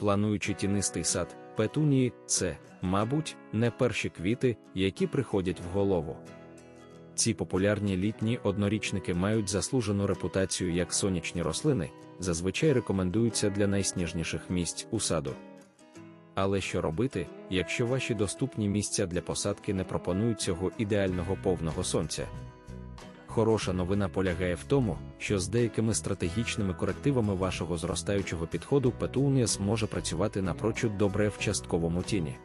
плануючи тінистий сад, петунії це, мабуть, не перші квіти, які приходять в голову. Ці популярні літні однорічники мають заслужену репутацію як сонячні рослини, зазвичай рекомендуються для найсніжніших місць у саду. Але що робити, якщо ваші доступні місця для посадки не пропонують цього ідеального повного сонця? Хороша новина полягає в тому, що з деякими стратегічними корективами вашого зростаючого підходу петунія зможе працювати напрочуд добре в частковому тіні.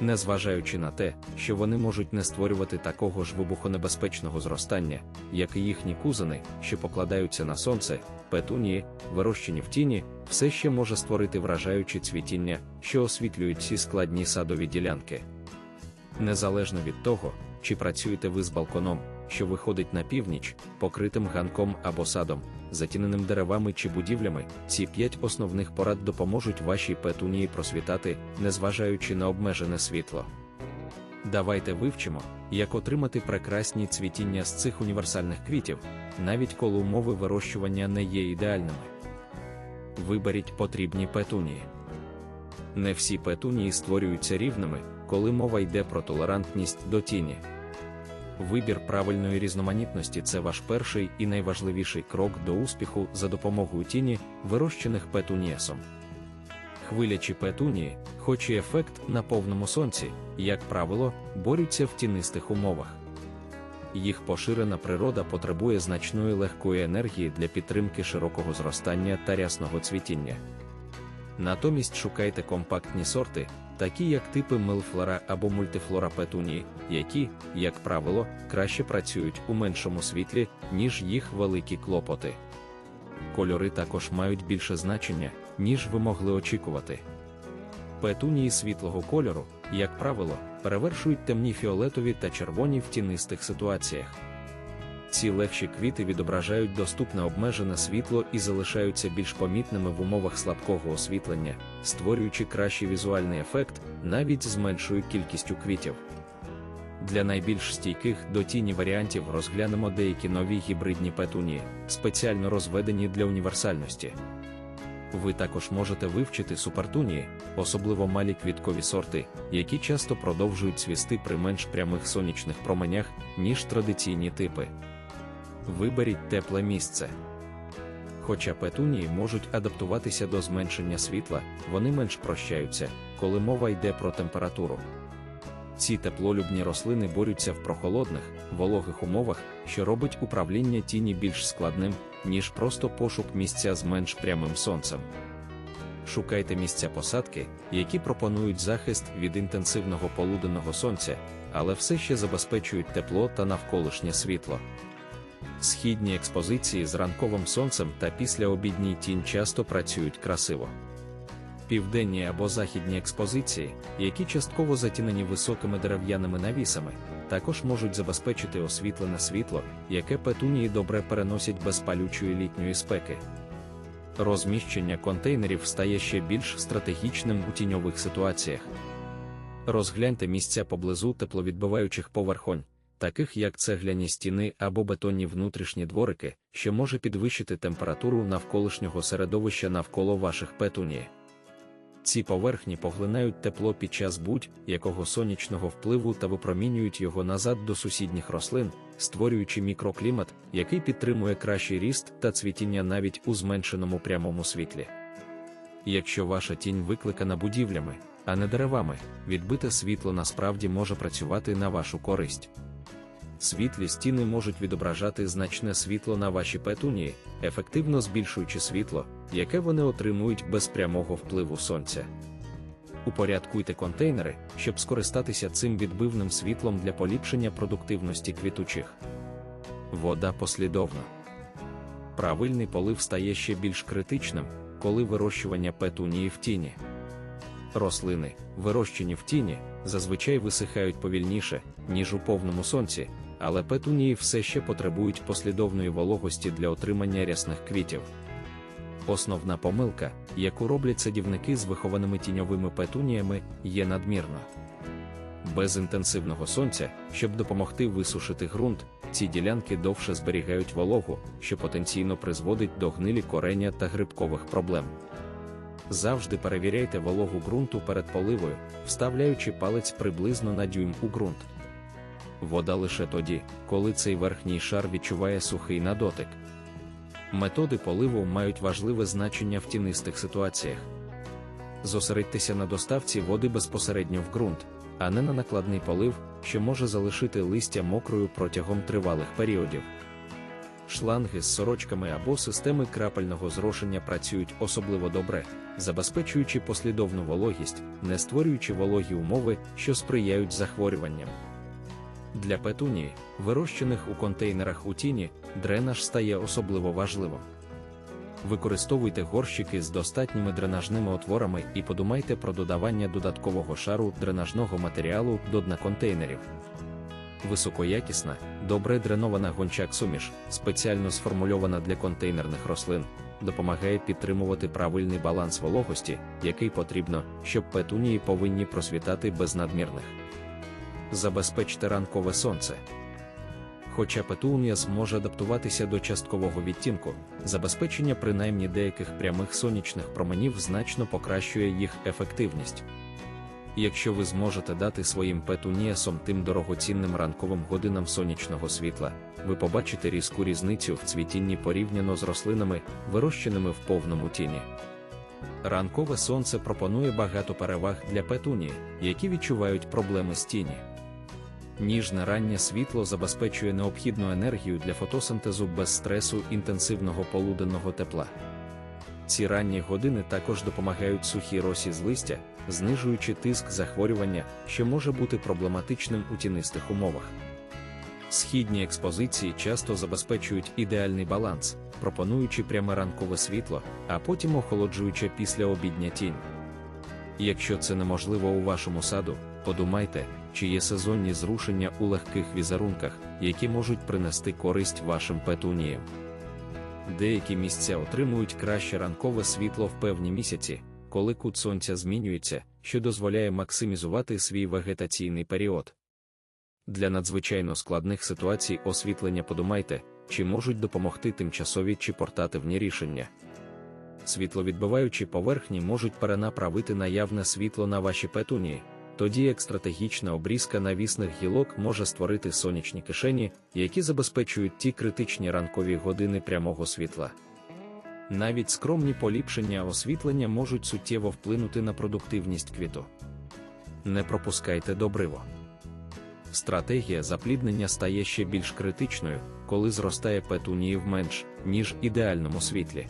Незважаючи на те, що вони можуть не створювати такого ж вибухонебезпечного зростання, як і їхні кузини, що покладаються на сонце, петунії, вирощені в тіні, все ще може створити вражаючі цвітіння, що освітлюють ці складні садові ділянки. Незалежно від того, чи працюєте ви з балконом, що виходить на північ, покритим ганком або садом, затіненим деревами чи будівлями, ці п'ять основних порад допоможуть вашій петунії просвітати, незважаючи на обмежене світло. Давайте вивчимо, як отримати прекрасні цвітіння з цих універсальних квітів, навіть коли умови вирощування не є ідеальними. Виберіть потрібні петунії. Не всі петунії створюються рівними, коли мова йде про толерантність до тіні. Вибір правильної різноманітності це ваш перший і найважливіший крок до успіху за допомогою тіні, вирощених петунієсом. Хвилячі петунії, хоч і ефект на повному сонці, як правило, борються в тінистих умовах. Їх поширена природа потребує значної легкої енергії для підтримки широкого зростання та рясного цвітіння. Натомість шукайте компактні сорти, такі як типи милфлора або мультифлора петунії, які, як правило, краще працюють у меншому світлі, ніж їх великі клопоти. Кольори також мають більше значення, ніж ви могли очікувати. Петунії світлого кольору, як правило, перевершують темні фіолетові та червоні в тінистих ситуаціях. Ці легші квіти відображають доступне обмежене світло і залишаються більш помітними в умовах слабкого освітлення, створюючи кращий візуальний ефект навіть з меншою кількістю квітів. Для найбільш стійких до тіні варіантів розглянемо деякі нові гібридні петунії, спеціально розведені для універсальності. Ви також можете вивчити супертунії, особливо малі квіткові сорти, які часто продовжують цвісти при менш прямих сонячних променях, ніж традиційні типи. Виберіть тепле місце. Хоча петунії можуть адаптуватися до зменшення світла, вони менш прощаються, коли мова йде про температуру. Ці теплолюбні рослини борються в прохолодних, вологих умовах, що робить управління тіні більш складним, ніж просто пошук місця з менш прямим сонцем. Шукайте місця посадки, які пропонують захист від інтенсивного полуденного сонця, але все ще забезпечують тепло та навколишнє світло. Східні експозиції з ранковим сонцем та післяобідній тінь часто працюють красиво. Південні або західні експозиції, які частково затінені високими дерев'яними навісами, також можуть забезпечити освітлене світло, яке петунії добре переносять без палючої літньої спеки. Розміщення контейнерів стає ще більш стратегічним у тіньових ситуаціях. Розгляньте місця поблизу тепловідбиваючих поверхонь, таких як цегляні стіни або бетонні внутрішні дворики, що може підвищити температуру навколишнього середовища навколо ваших петунії. Ці поверхні поглинають тепло під час будь-якого сонячного впливу та випромінюють його назад до сусідніх рослин, створюючи мікроклімат, який підтримує кращий ріст та цвітіння навіть у зменшеному прямому світлі. Якщо ваша тінь викликана будівлями, а не деревами, відбите світло насправді може працювати на вашу користь. Світлі стіни можуть відображати значне світло на ваші петунії, ефективно збільшуючи світло, яке вони отримують без прямого впливу сонця. Упорядкуйте контейнери, щоб скористатися цим відбивним світлом для поліпшення продуктивності квітучих. Вода послідовно. Правильний полив стає ще більш критичним, коли вирощування петунії в тіні. Рослини, вирощені в тіні, зазвичай висихають повільніше, ніж у повному сонці, але петунії все ще потребують послідовної вологості для отримання рясних квітів. Основна помилка, яку роблять садівники з вихованими тіньовими петуніями, є надмірна. Без інтенсивного сонця, щоб допомогти висушити ґрунт, ці ділянки довше зберігають вологу, що потенційно призводить до гнилі корення та грибкових проблем. Завжди перевіряйте вологу ґрунту перед поливою, вставляючи палець приблизно на дюйм у ґрунт. Вода лише тоді, коли цей верхній шар відчуває сухий на дотик. Методи поливу мають важливе значення в тінистих ситуаціях. Зосередьтеся на доставці води безпосередньо в ґрунт, а не на накладний полив, що може залишити листя мокрою протягом тривалих періодів. Шланги з сорочками або системи крапельного зрошення працюють особливо добре, забезпечуючи послідовну вологість, не створюючи вологі умови, що сприяють захворюванням. Для петунії, вирощених у контейнерах у тіні, дренаж стає особливо важливим. Використовуйте горщики з достатніми дренажними отворами і подумайте про додавання додаткового шару дренажного матеріалу до дна контейнерів. Високоякісна, добре дренована гончак-суміш, спеціально сформульована для контейнерних рослин, допомагає підтримувати правильний баланс вологості, який потрібно, щоб петунії повинні просвітати без надмірних. Забезпечте ранкове сонце. Хоча петунія зможе адаптуватися до часткового відтінку, забезпечення принаймні деяких прямих сонячних променів значно покращує їх ефективність. Якщо ви зможете дати своїм петуніасом тим дорогоцінним ранковим годинам сонячного світла, ви побачите різку різницю в цвітінні порівняно з рослинами, вирощеними в повному тіні. Ранкове сонце пропонує багато переваг для петунії, які відчувають проблеми з тіні. Ніжне раннє світло забезпечує необхідну енергію для фотосинтезу без стресу інтенсивного полуденного тепла. Ці ранні години також допомагають сухій росі з листя, знижуючи тиск захворювання, що може бути проблематичним у тінистих умовах. Східні експозиції часто забезпечують ідеальний баланс, пропонуючи пряме ранкове світло, а потім охолоджуючи після обідня тінь. Якщо це неможливо у вашому саду, подумайте, чи є сезонні зрушення у легких візерунках, які можуть принести користь вашим петуніям. Деякі місця отримують краще ранкове світло в певні місяці, коли кут сонця змінюється, що дозволяє максимізувати свій вегетаційний період. Для надзвичайно складних ситуацій освітлення подумайте, чи можуть допомогти тимчасові чи портативні рішення. Світловідбиваючі поверхні можуть перенаправити наявне світло на ваші петунії тоді як стратегічна обрізка навісних гілок може створити сонячні кишені, які забезпечують ті критичні ранкові години прямого світла. Навіть скромні поліпшення освітлення можуть суттєво вплинути на продуктивність квіту. Не пропускайте добриво. Стратегія запліднення стає ще більш критичною, коли зростає петунії в менш, ніж ідеальному світлі.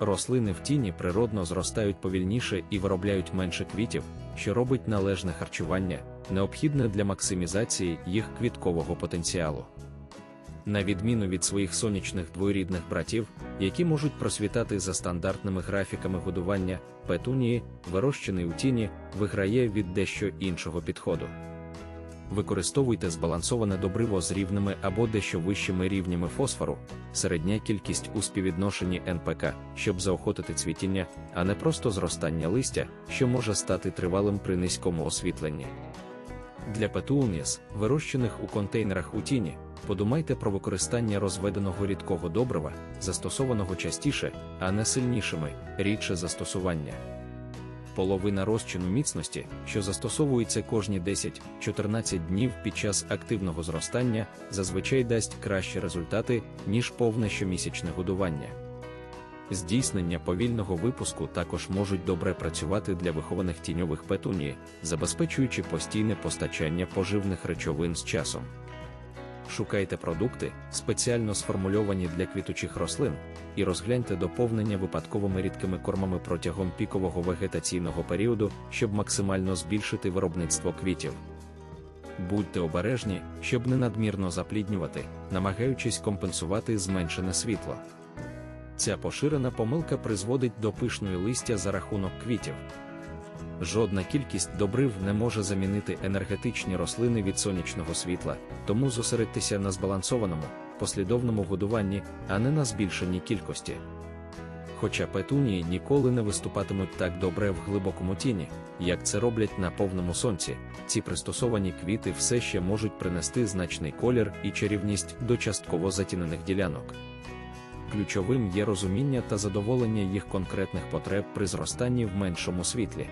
Рослини в тіні природно зростають повільніше і виробляють менше квітів, що робить належне харчування, необхідне для максимізації їх квіткового потенціалу. На відміну від своїх сонячних двоюрідних братів, які можуть просвітати за стандартними графіками годування, петунії, вирощений у тіні, виграє від дещо іншого підходу використовуйте збалансоване добриво з рівними або дещо вищими рівнями фосфору, середня кількість у співвідношенні НПК, щоб заохотити цвітіння, а не просто зростання листя, що може стати тривалим при низькому освітленні. Для петуніс, вирощених у контейнерах у тіні, подумайте про використання розведеного рідкого добрива, застосованого частіше, а не сильнішими, рідше застосування половина розчину міцності, що застосовується кожні 10-14 днів під час активного зростання, зазвичай дасть кращі результати, ніж повне щомісячне годування. Здійснення повільного випуску також можуть добре працювати для вихованих тіньових петунії, забезпечуючи постійне постачання поживних речовин з часом. Шукайте продукти, спеціально сформульовані для квітучих рослин, і розгляньте доповнення випадковими рідкими кормами протягом пікового вегетаційного періоду, щоб максимально збільшити виробництво квітів. Будьте обережні, щоб не надмірно запліднювати, намагаючись компенсувати зменшене світло. Ця поширена помилка призводить до пишної листя за рахунок квітів. Жодна кількість добрив не може замінити енергетичні рослини від сонячного світла, тому зосередьтеся на збалансованому, послідовному годуванні, а не на збільшенні кількості. Хоча петунії ніколи не виступатимуть так добре в глибокому тіні, як це роблять на повному сонці, ці пристосовані квіти все ще можуть принести значний колір і чарівність до частково затінених ділянок. ключовим є розуміння та задоволення їх конкретних потреб при зростанні в меншому світлі.